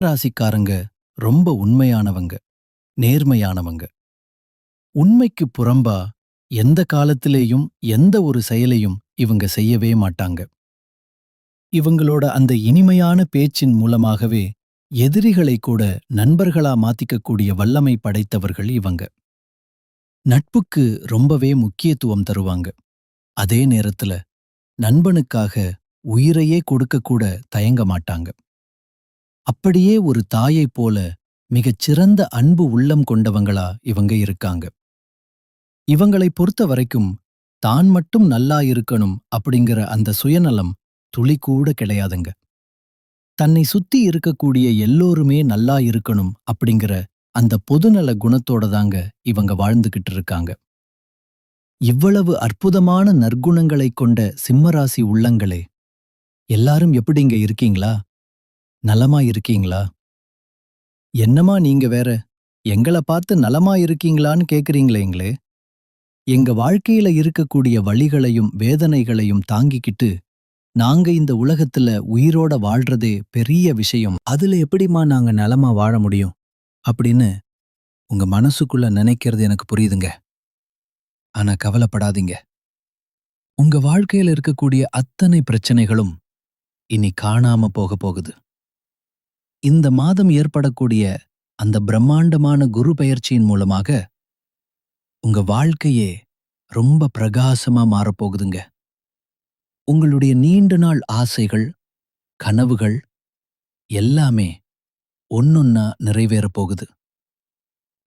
ராசிக்காரங்க ரொம்ப உண்மையானவங்க நேர்மையானவங்க. உண்மைக்கு புறம்பா எந்த காலத்திலேயும் எந்த ஒரு செயலையும் இவங்க செய்யவே மாட்டாங்க. இவங்களோட அந்த இனிமையான பேச்சின் மூலமாகவே எதிரிகளை கூட நண்பர்களா மாத்திக்கக்கூடிய வல்லமை படைத்தவர்கள் இவங்க. நட்புக்கு ரொம்பவே முக்கியத்துவம் தருவாங்க. அதே நேரத்துல நண்பனுக்காக உயிரையே கொடுக்கக்கூட தயங்க மாட்டாங்க. அப்படியே ஒரு தாயைப் போல மிகச் சிறந்த அன்பு உள்ளம் கொண்டவங்களா இவங்க இருக்காங்க. இவங்களை பொறுத்த வரைக்கும் தான் மட்டும் நல்லா இருக்கணும் அப்படிங்கிற அந்த சுயநலம் துளி கூட கிடையாதுங்க. தன்னை சுத்தி இருக்கக்கூடிய எல்லோருமே நல்லா இருக்கணும் அப்படிங்கிற அந்த பொதுநல குணத்தோட தாங்க இவங்க வாழ்ந்துகிட்டு இருக்காங்க. இவ்வளவு அற்புதமான நற்குணங்களைக் கொண்ட சிம்மராசி உள்ளங்களே எல்லாரும் எப்படிங்க இருக்கீங்களா? நலமா இருக்கீங்களா? என்னமா நீங்க வேற? எங்களை பார்த்து நலமா இருக்கீங்களான்னு கேக்குறீங்களேங்களே. எங்க வாழ்க்கையில இருக்கக்கூடிய வழிகளையும் வேதனைகளையும் தாங்கிக்கிட்டு நாங்க இந்த உலகத்துல உயிரோட வாழ்றதே பெரிய விஷயம். அதுல எப்படிம்மா நாங்க நலமா வாழ முடியும்? அப்படின்னு உங்க மனசுக்குள்ள நினைக்கிறது எனக்கு புரியுதுங்க. ஆனா கவலைப்படாதீங்க. உங்க வாழ்க்கையில இருக்கக்கூடிய அத்தனை பிரச்சனைகளும் இனி காணாம போக போகுது. இந்த மாதம் ஏற்படக்கூடிய அந்த பிரம்மாண்டமான குரு பயிற்சியின் மூலமாக உங்க வாழ்க்கையே ரொம்ப பிரகாசமா மாறப்போகுதுங்க. உங்களுடைய நீண்ட நாள் ஆசைகள் கனவுகள் எல்லாமே ஒன்னொன்னா நிறைவேறப் போகுது.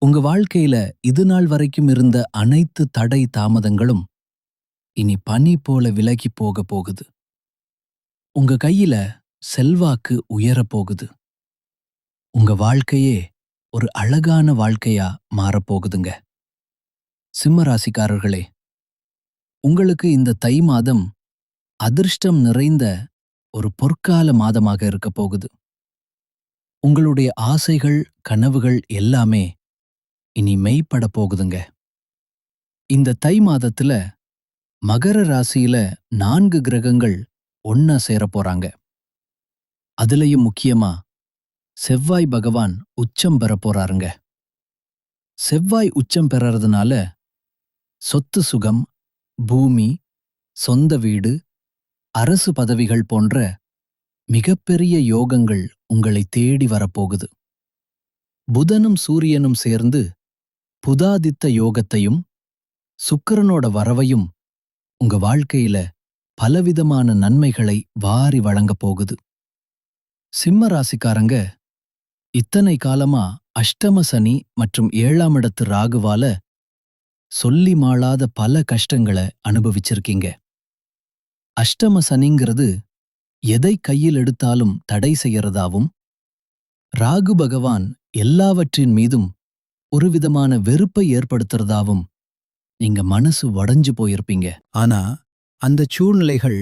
உங்க வாழ்க்கையில இது நாள் வரைக்கும் இருந்த அனைத்து தடை தாமதங்களும் இனி பனி போல விலகி போக போகுது. உங்க கையில செல்வாக்கு உயரப் போகுது. உங்க வாழ்க்கையே ஒரு அழகான வாழ்க்கையா மாறப்போகுதுங்க. சிம்ம ராசிக்காரர்களே உங்களுக்கு இந்த தை மாதம் அதிர்ஷ்டம் நிறைந்த ஒரு பொற்கால மாதமாக இருக்க போகுது. உங்களுடைய ஆசைகள் கனவுகள் எல்லாமே இனி மெய்ப்பட போகுதுங்க. இந்த தை மாதத்துல மகர ராசியில நான்கு கிரகங்கள் ஒன்னா சேரப் போறாங்க. அதுலயும் முக்கியமா செவ்வாய் பகவான் உச்சம் பெறப் போறாருங்க. செவ்வாய் உச்சம் பெறறதுனால சொத்து சுகம் பூமி சொந்த வீடு அரசு பதவிகள் போன்ற மிகப்பெரிய யோகங்கள் உங்களை தேடி வரப்போகுது புதனும் சூரியனும் சேர்ந்து புதாதித்த யோகத்தையும் சுக்கிரனோட வரவையும் உங்க வாழ்க்கையில பலவிதமான நன்மைகளை வாரி வழங்கப் போகுது. சிம்ம ராசிக்காரங்க இத்தனை காலமா அஷ்டம சனி மற்றும் ஏழாம் இடத்து ராகுவால சொல்லி மாளாத பல கஷ்டங்களை அனுபவிச்சிருக்கீங்க. அஷ்டம சனிங்கிறது எதை கையில் எடுத்தாலும் தடை செய்யறதாவும் ராகு பகவான் எல்லாவற்றின் மீதும் ஒரு விதமான வெறுப்பை ஏற்படுத்துறதாவும் நீங்க மனசு வடைஞ்சு போயிருப்பீங்க. ஆனா அந்த சூழ்நிலைகள்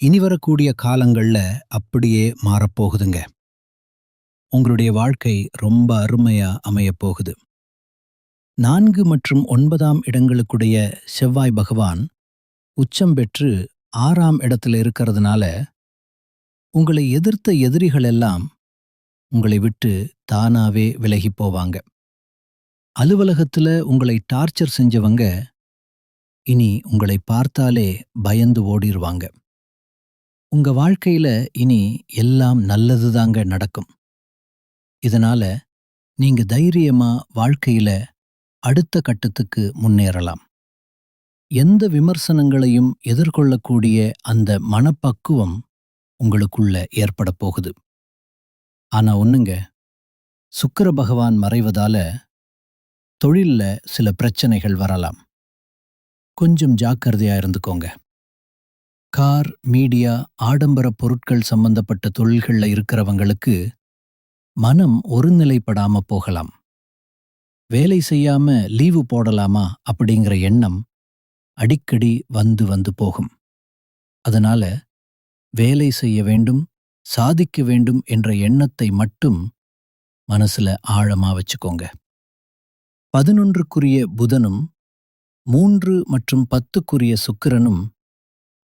இனி வரக்கூடிய காலங்கள்ல அப்படியே மாறப்போகுதுங்க. உங்களுடைய வாழ்க்கை ரொம்ப அருமையா அமையப் போகுது. நான்கு மற்றும் ஒன்பதாம் இடங்களுக்குடைய செவ்வாய் பகவான் உச்சம் பெற்று ஆறாம் இடத்துல இருக்கிறதுனால உங்களை எதிர்த்த எதிரிகள் எல்லாம் உங்களை விட்டு தானாவே விலகி போவாங்க. அலுவலகத்துல உங்களை டார்ச்சர் செஞ்சவங்க இனி உங்களை பார்த்தாலே பயந்து ஓடிருவாங்க. உங்க வாழ்க்கையில இனி எல்லாம் நல்லதுதாங்க நடக்கும். இதனால நீங்க தைரியமா வாழ்க்கையில அடுத்த கட்டத்துக்கு முன்னேறலாம். எந்த விமர்சனங்களையும் எதிர்கொள்ளக்கூடிய அந்த மனப்பக்குவம் உங்களுக்குள்ள ஏற்பட போகுது. ஆனா ஒண்ணுங்க சுக்கர பகவான் மறைவதால தொழில்ல சில பிரச்சனைகள் வரலாம். கொஞ்சம் ஜாக்கிரதையா இருந்துக்கோங்க. கார் மீடியா ஆடம்பர பொருட்கள் சம்பந்தப்பட்ட தொழில்கள்ல இருக்கிறவங்களுக்கு மனம் ஒருநிலைப்படாம போகலாம். வேலை செய்யாம லீவு போடலாமா அப்படிங்கிற எண்ணம் அடிக்கடி வந்து வந்து போகும். அதனால வேலை செய்ய வேண்டும் சாதிக்க வேண்டும் என்ற எண்ணத்தை மட்டும் மனசுல ஆழமா வச்சுக்கோங்க. பதினொன்றுக்குரிய புதனும் மூன்று மற்றும் பத்துக்குரிய சுக்கிரனும்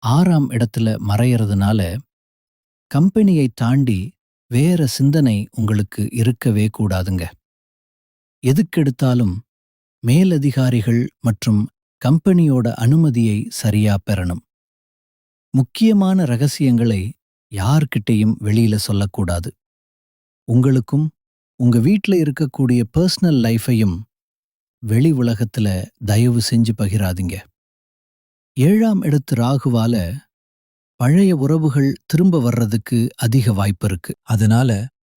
ஆறாம் இடத்துல மறையறதுனால கம்பெனியை தாண்டி வேற சிந்தனை உங்களுக்கு இருக்கவே கூடாதுங்க. எதுக்கெடுத்தாலும் மேலதிகாரிகள் மற்றும் கம்பெனியோட அனுமதியை சரியா பெறணும். முக்கியமான ரகசியங்களை யார்கிட்டயும் வெளியில சொல்லக்கூடாது. உங்களுக்கும் உங்க வீட்டில் இருக்கக்கூடிய பர்சனல் லைஃபையும் வெளி உலகத்துல தயவு செஞ்சு பகிராதீங்க. ஏழாம் இடத்து ராகுவால பழைய உறவுகள் திரும்ப வர்றதுக்கு அதிக வாய்ப்பு இருக்கு. அதனால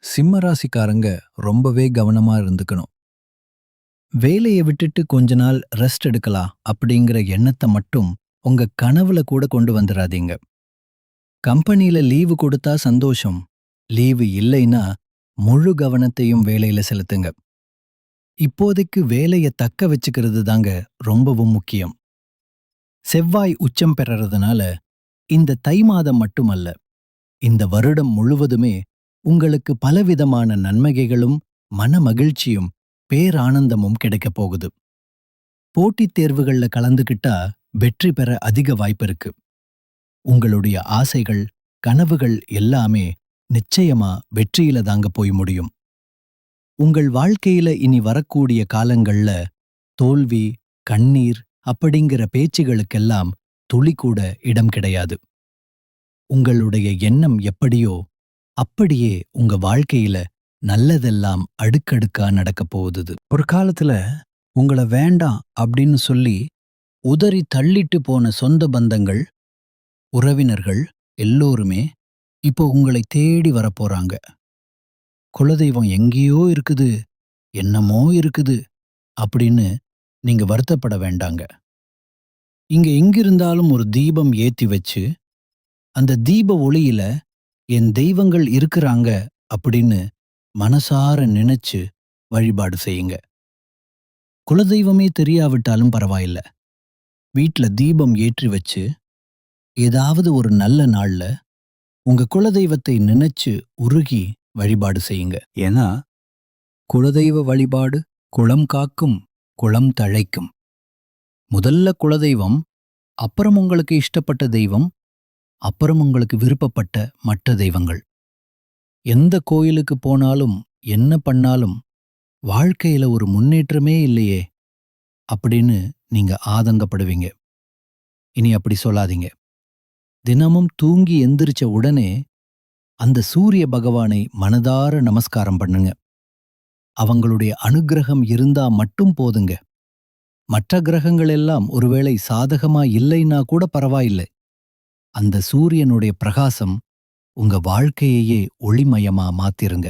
சிம்ம ராசிக்காரங்க ரொம்பவே கவனமா இருந்துக்கணும். வேலையை விட்டுட்டு கொஞ்ச நாள் ரெஸ்ட் எடுக்கலாம் அப்படிங்கிற எண்ணத்தை மட்டும் உங்க கனவுல கூட கொண்டு வந்துடாதீங்க கம்பெனியில லீவு கொடுத்தா சந்தோஷம். லீவு இல்லைன்னா முழு கவனத்தையும் வேலையில செலுத்துங்க. இப்போதைக்கு வேலையை தக்க வச்சுக்கிறது தாங்க ரொம்பவும் முக்கியம். செவ்வாய் உச்சம் பெறறதுனால இந்த தை மாதம் மட்டுமல்ல இந்த வருடம் முழுவதுமே உங்களுக்கு பலவிதமான நன்மைகளும் மன மகிழ்ச்சியும் பேரானந்தமும் கிடைக்கப் போகுது. போட்டித் தேர்வுகள்ல கலந்துகிட்டா வெற்றி பெற அதிக வாய்ப்பு இருக்கு. உங்களுடைய ஆசைகள் கனவுகள் எல்லாமே நிச்சயமா வெற்றியில தாங்க போய் முடியும். உங்கள் வாழ்க்கையில இனி வரக்கூடிய காலங்கள்ல தோல்வி கண்ணீர் அப்படிங்கிற பேச்சுகளுக்கெல்லாம் துளி கூட இடம் கிடையாது. உங்களுடைய எண்ணம் எப்படியோ அப்படியே உங்க வாழ்க்கையில நல்லதெல்லாம் அடுக்கடுக்கா நடக்கப் போகுது ஒரு காலத்துல உங்களை வேண்டாம் அப்படின்னு சொல்லி உதறி தள்ளிட்டு போன சொந்த பந்தங்கள் உறவினர்கள் எல்லோருமே இப்போ உங்களை தேடி வரப்போறாங்க குலதெய்வம் எங்கேயோ இருக்குது என்னமோ இருக்குது அப்படின்னு நீங்க வருத்தப்பட வேண்டாங்க. இங்க எங்கிருந்தாலும் ஒரு தீபம் ஏத்தி வச்சு அந்த தீப ஒளியில என் தெய்வங்கள் இருக்கிறாங்க அப்படின்னு மனசார நினைச்சு வழிபாடு செய்யுங்க. குலதெய்வமே தெரியாவிட்டாலும் பரவாயில்ல. வீட்ல தீபம் ஏற்றி வச்சு ஏதாவது ஒரு நல்ல நாள்ல உங்க குலதெய்வத்தை நினைச்சு உருகி வழிபாடு செய்யுங்க. ஏன்னா குலதெய்வ வழிபாடு குளம் காக்கும் குளம் தழைக்கும். முதல்ல குலதெய்வம் அப்புறம் உங்களுக்கு இஷ்டப்பட்ட தெய்வம் அப்புறம் உங்களுக்கு விருப்பப்பட்ட மற்ற தெய்வங்கள். எந்த கோயிலுக்கு போனாலும் என்ன பண்ணாலும் வாழ்க்கையில ஒரு முன்னேற்றமே இல்லையே அப்படின்னு நீங்க ஆதங்கப்படுவீங்க. இனி அப்படி சொல்லாதீங்க. தினமும் தூங்கி எந்திரிச்ச உடனே அந்த சூரிய பகவானை மனதார நமஸ்காரம் பண்ணுங்க. அவங்களுடைய அனுக்கிரகம் இருந்தா மட்டும் போதுங்க. மற்ற கிரகங்கள் எல்லாம் ஒருவேளை சாதகமா இல்லைன்னா கூட பரவாயில்லை. அந்த சூரியனுடைய பிரகாசம் உங்க வாழ்க்கையையே ஒளிமயமா மாத்திருங்க.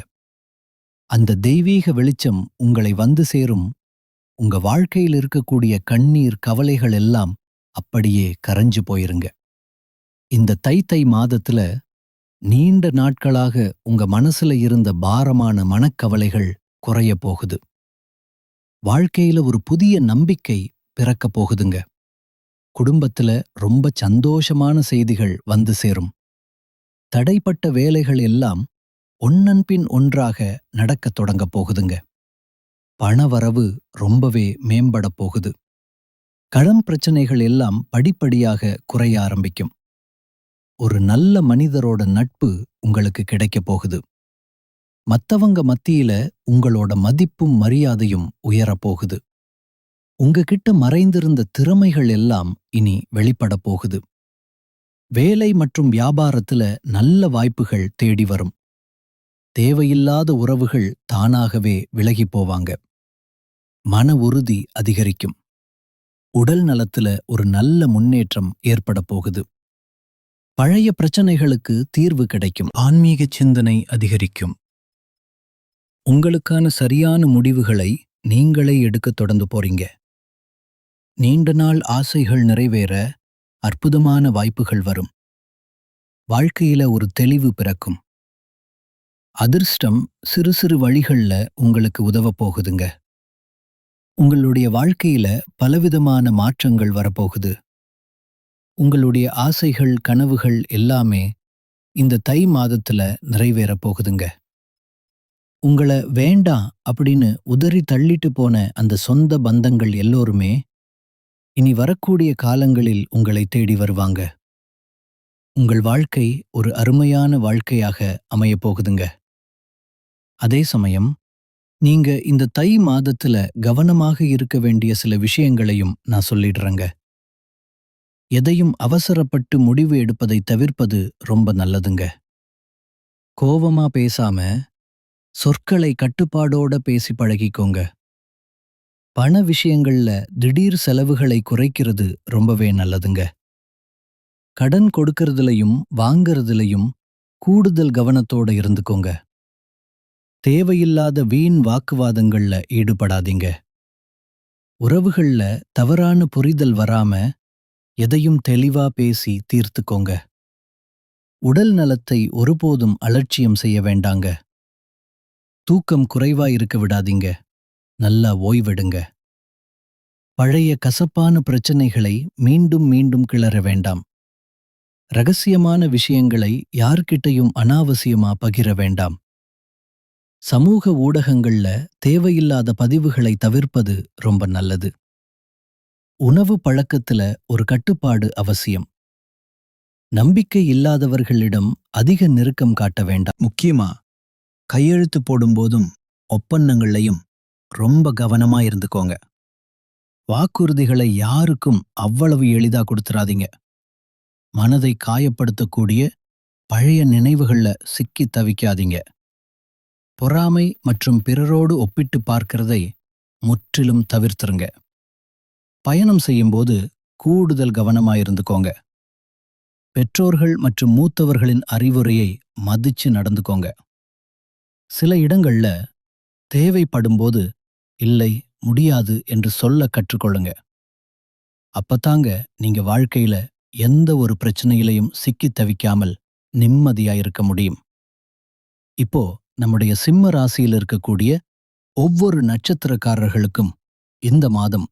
அந்த தெய்வீக வெளிச்சம் உங்களை வந்து சேரும். உங்க வாழ்க்கையில் இருக்கக்கூடிய கண்ணீர் கவலைகள் எல்லாம் அப்படியே கரைஞ்சு போயிருங்க. இந்த தை தை மாதத்துல நீண்ட நாட்களாக உங்க மனசுல இருந்த பாரமான மனக்கவலைகள் குறைய போகுது. வாழ்க்கையில ஒரு புதிய நம்பிக்கை பிறக்கப் போகுதுங்க. குடும்பத்துல ரொம்ப சந்தோஷமான செய்திகள் வந்து சேரும். தடைப்பட்ட வேலைகள் எல்லாம் ஒன்னன்பின் ஒன்றாக நடக்கத் தொடங்கப் போகுதுங்க. பணவரவு ரொம்பவே மேம்படப் போகுது. கடன் பிரச்சனைகள் எல்லாம் படிப்படியாக குறைய ஆரம்பிக்கும். ஒரு நல்ல மனிதரோட நட்பு உங்களுக்கு கிடைக்கப் போகுது. மத்தவங்க மத்தியில உங்களோட மதிப்பும் மரியாதையும் உயரப் போகுது உங்ககிட்ட மறைந்திருந்த திறமைகள் எல்லாம் இனி வெளிப்படப் போகுது. வேலை மற்றும் வியாபாரத்துல நல்ல வாய்ப்புகள் தேடி வரும். தேவையில்லாத உறவுகள் தானாகவே விலகிப் போவாங்க. மன உறுதி அதிகரிக்கும். உடல் நலத்துல ஒரு நல்ல முன்னேற்றம் ஏற்படப் போகுது. பழைய பிரச்சனைகளுக்கு தீர்வு கிடைக்கும். ஆன்மீக சிந்தனை அதிகரிக்கும். உங்களுக்கான சரியான முடிவுகளை நீங்களே எடுக்கத் தொடர்ந்து போறீங்க. நீண்ட நாள் ஆசைகள் நிறைவேற அற்புதமான வாய்ப்புகள் வரும். வாழ்க்கையில ஒரு தெளிவு பிறக்கும். அதிர்ஷ்டம் சிறு சிறு வழிகள்ல உங்களுக்கு உதவப் போகுதுங்க. உங்களுடைய வாழ்க்கையில பலவிதமான மாற்றங்கள் வரப்போகுது. உங்களுடைய ஆசைகள் கனவுகள் எல்லாமே இந்த தை மாதத்துல நிறைவேறப் போகுதுங்க. உங்களை வேண்டாம் அப்படின்னு உதறி தள்ளிட்டு போன அந்த சொந்த பந்தங்கள் எல்லோருமே இனி வரக்கூடிய காலங்களில் உங்களை தேடி வருவாங்க. உங்கள் வாழ்க்கை ஒரு அருமையான வாழ்க்கையாக அமையப் போகுதுங்க. அதே சமயம் நீங்க இந்த தை மாதத்துல கவனமாக இருக்க வேண்டிய சில விஷயங்களையும் நான் சொல்லிடுறேங்க. எதையும் அவசரப்பட்டு முடிவு எடுப்பதை தவிர்ப்பது ரொம்ப நல்லதுங்க. கோவமா பேசாம சொற்களை கட்டுப்பாடோட பேசி பழகிக்கோங்க. பண விஷயங்கள்ல திடீர் செலவுகளை குறைக்கிறது ரொம்பவே நல்லதுங்க. கடன் கொடுக்கறதுலயும் வாங்கறதுலயும் கூடுதல் கவனத்தோட இருந்துக்கோங்க. தேவையில்லாத வீண் வாக்குவாதங்கள்ல ஈடுபடாதீங்க. உறவுகள்ல தவறான புரிதல் வராம எதையும் தெளிவா பேசி தீர்த்துக்கோங்க. உடல் நலத்தை ஒருபோதும் அலட்சியம் செய்ய வேண்டாங்க. தூக்கம் குறைவா இருக்க விடாதீங்க. நல்லா ஓய்வெடுங்க. பழைய கசப்பான பிரச்சனைகளை மீண்டும் மீண்டும் கிளற வேண்டாம். ரகசியமான விஷயங்களை யார்கிட்டயும் அனாவசியமா பகிர வேண்டாம். சமூக ஊடகங்கள்ல தேவையில்லாத பதிவுகளை தவிர்ப்பது ரொம்ப நல்லது. உணவு பழக்கத்துல ஒரு கட்டுப்பாடு அவசியம். நம்பிக்கை இல்லாதவர்களிடம் அதிக நெருக்கம் காட்ட வேண்டாம். முக்கியமா கையெழுத்து போடும்போதும் ஒப்பந்தங்கள்லையும் ரொம்ப கவனமா இருந்துக்கோங்க. வாக்குறுதிகளை யாருக்கும் அவ்வளவு எளிதா கொடுத்துறாதீங்க. மனதை காயப்படுத்தக்கூடிய பழைய நினைவுகள்ல சிக்கி தவிக்காதீங்க. பொறாமை மற்றும் பிறரோடு ஒப்பிட்டு பார்க்கிறதை முற்றிலும் தவிர்த்துருங்க. பயணம் செய்யும்போது கூடுதல் கவனமா இருந்துக்கோங்க. பெற்றோர்கள் மற்றும் மூத்தவர்களின் அறிவுரையை மதிச்சு நடந்துக்கோங்க. சில இடங்கள்ல தேவைப்படும்போது இல்லை முடியாது என்று சொல்ல கற்றுக்கொள்ளுங்க. அப்பத்தாங்க நீங்க வாழ்க்கையில எந்த ஒரு பிரச்சனையிலையும் சிக்கித் தவிக்காமல் நிம்மதியா இருக்க முடியும். இப்போ நம்முடைய சிம்ம ராசியில் இருக்கக்கூடிய ஒவ்வொரு நட்சத்திரக்காரர்களுக்கும் இந்த மாதம்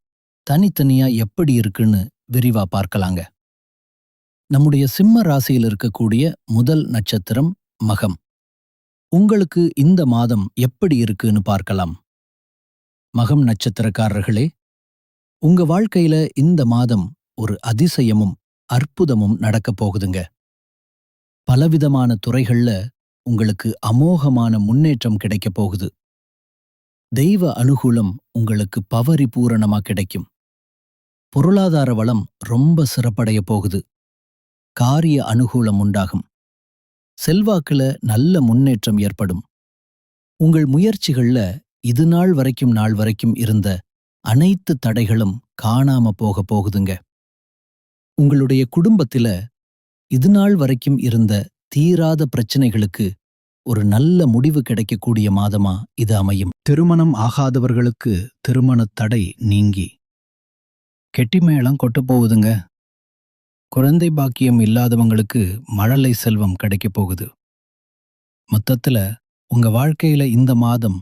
தனித்தனியா எப்படி இருக்குன்னு விரிவா பார்க்கலாங்க. நம்முடைய சிம்ம ராசியில் இருக்கக்கூடிய முதல் நட்சத்திரம் மகம். உங்களுக்கு இந்த மாதம் எப்படி இருக்குன்னு பார்க்கலாம். மகம் நட்சத்திரக்காரர்களே உங்க வாழ்க்கையில இந்த மாதம் ஒரு அதிசயமும் அற்புதமும் நடக்கப் போகுதுங்க. பலவிதமான துறைகள்ல உங்களுக்கு அமோகமான முன்னேற்றம் கிடைக்கப் போகுது. தெய்வ அனுகூலம் உங்களுக்கு பவரிபூரணமா கிடைக்கும். பொருளாதார வளம் ரொம்ப சிறப்படைய போகுது. காரிய அனுகூலம் உண்டாகும். செல்வாக்குல நல்ல முன்னேற்றம் ஏற்படும். உங்கள் முயற்சிகள்ல இது நாள் வரைக்கும் நாள் வரைக்கும் இருந்த அனைத்து தடைகளும் காணாம போக போகுதுங்க. உங்களுடைய குடும்பத்தில இது நாள் வரைக்கும் இருந்த தீராத பிரச்சனைகளுக்கு ஒரு நல்ல முடிவு கிடைக்கக்கூடிய மாதமா இது அமையும். திருமணம் ஆகாதவர்களுக்கு திருமணத் தடை நீங்கி. கெட்டிமேளம் கொட்டு போகுதுங்க. குழந்தை பாக்கியம் இல்லாதவங்களுக்கு மழலை செல்வம் கிடைக்கப் போகுது. மொத்தத்துல உங்க வாழ்க்கையில இந்த மாதம்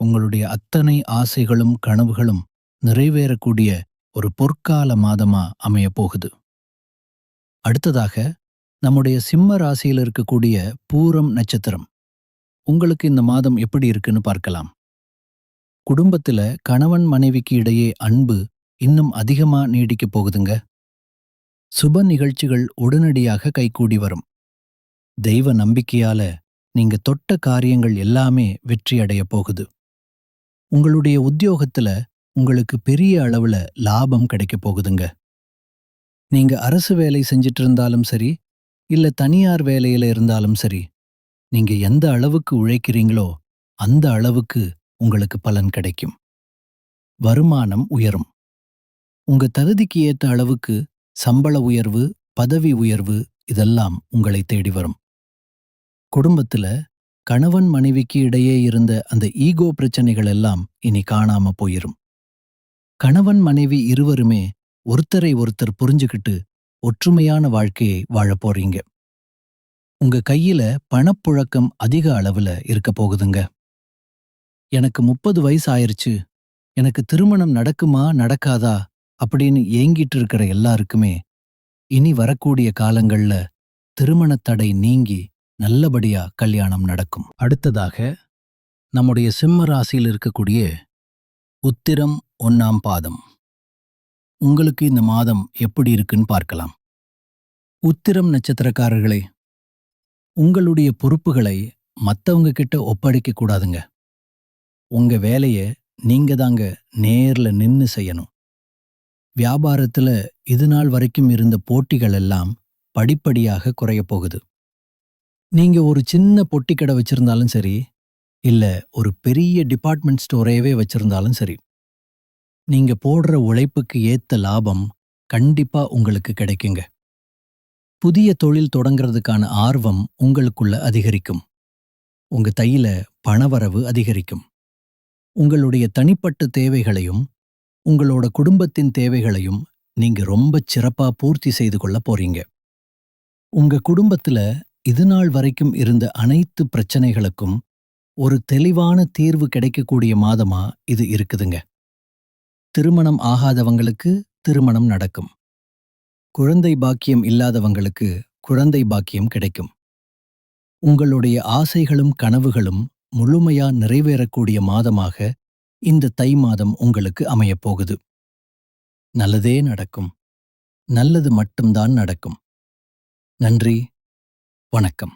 உங்களுடைய அத்தனை ஆசைகளும் கனவுகளும் நிறைவேறக்கூடிய ஒரு பொற்கால மாதமா அமைய போகுது. அடுத்ததாக நம்முடைய சிம்ம ராசியில் இருக்கக்கூடிய பூரம் நட்சத்திரம். உங்களுக்கு இந்த மாதம் எப்படி இருக்குன்னு பார்க்கலாம். குடும்பத்துல கணவன் மனைவிக்கு இடையே அன்பு இன்னும் அதிகமா நீடிக்கப் போகுதுங்க. சுப நிகழ்ச்சிகள் உடனடியாக கைகூடி வரும். தெய்வ நம்பிக்கையால நீங்க தொட்ட காரியங்கள் எல்லாமே வெற்றியடைய போகுது. உங்களுடைய உத்தியோகத்துல உங்களுக்கு பெரிய அளவுல லாபம் கிடைக்கப் போகுதுங்க. நீங்க அரசு வேலை செஞ்சிட்டு இருந்தாலும் சரி இல்ல தனியார் வேலையில இருந்தாலும் சரி நீங்க எந்த அளவுக்கு உழைக்கிறீங்களோ அந்த அளவுக்கு உங்களுக்கு பலன் கிடைக்கும். வருமானம் உயரும். உங்க தகுதிக்கு ஏத்த அளவுக்கு சம்பள உயர்வு பதவி உயர்வு இதெல்லாம் உங்களை தேடி வரும். குடும்பத்துல கணவன் மனைவிக்கு இடையே இருந்த அந்த ஈகோ பிரச்சனைகள் எல்லாம் இனி காணாம போயிரும். கணவன் மனைவி இருவருமே ஒருத்தரை ஒருத்தர் புரிஞ்சுக்கிட்டு ஒற்றுமையான வாழ்க்கையை வாழப் போறீங்க. உங்க கையில பணப்புழக்கம் அதிக அளவுல இருக்க போகுதுங்க. எனக்கு முப்பது வயசு ஆயிருச்சு. எனக்கு திருமணம் நடக்குமா நடக்காதா அப்படின்னு ஏங்கிட்டு இருக்கிற எல்லாருக்குமே இனி வரக்கூடிய காலங்கள்ல திருமணத் தடை நீங்கி நல்லபடியா கல்யாணம் நடக்கும். அடுத்ததாக நம்முடைய சிம்ம ராசியில் இருக்கக்கூடிய உத்திரம் ஒன்னாம் பாதம். உங்களுக்கு இந்த மாதம் எப்படி இருக்குன்னு பார்க்கலாம். உத்திரம் நட்சத்திரக்காரர்களே உங்களுடைய பொறுப்புகளை மற்றவங்க கிட்ட ஒப்படைக்க கூடாதுங்க. உங்க வேலைய நீங்க தாங்க நேர்ல நின்னு செய்யணும். வியாபாரத்துல இது நாள் வரைக்கும் இருந்த போட்டிகள் எல்லாம் படிப்படியாக குறையப் போகுது. நீங்க ஒரு சின்ன பொட்டி கடை வச்சிருந்தாலும் சரி இல்ல ஒரு பெரிய டிபார்ட்மெண்ட் ஸ்டோரையவே வச்சிருந்தாலும் சரி நீங்க போடுற உழைப்புக்கு ஏத்த லாபம் கண்டிப்பா உங்களுக்கு கிடைக்குங்க. புதிய தொழில் தொடங்குறதுக்கான ஆர்வம் உங்களுக்குள்ள அதிகரிக்கும். உங்க தையில பணவரவு அதிகரிக்கும். உங்களுடைய தனிப்பட்ட தேவைகளையும் உங்களோட குடும்பத்தின் தேவைகளையும் நீங்க ரொம்ப சிறப்பா பூர்த்தி செய்து கொள்ள போறீங்க. உங்க குடும்பத்துல இதுநாள் வரைக்கும் இருந்த அனைத்து பிரச்சனைகளுக்கும் ஒரு தெளிவான தீர்வு கிடைக்கக்கூடிய மாதமா இது இருக்குதுங்க. திருமணம் ஆகாதவங்களுக்கு திருமணம் நடக்கும். குழந்தை பாக்கியம் இல்லாதவங்களுக்கு குழந்தை பாக்கியம் கிடைக்கும். உங்களுடைய ஆசைகளும் கனவுகளும் முழுமையா நிறைவேறக்கூடிய மாதமாக இந்த தை மாதம் உங்களுக்கு அமையப் போகுது நல்லதே நடக்கும். நல்லது மட்டும்தான் நடக்கும். நன்றி. வணக்கம்.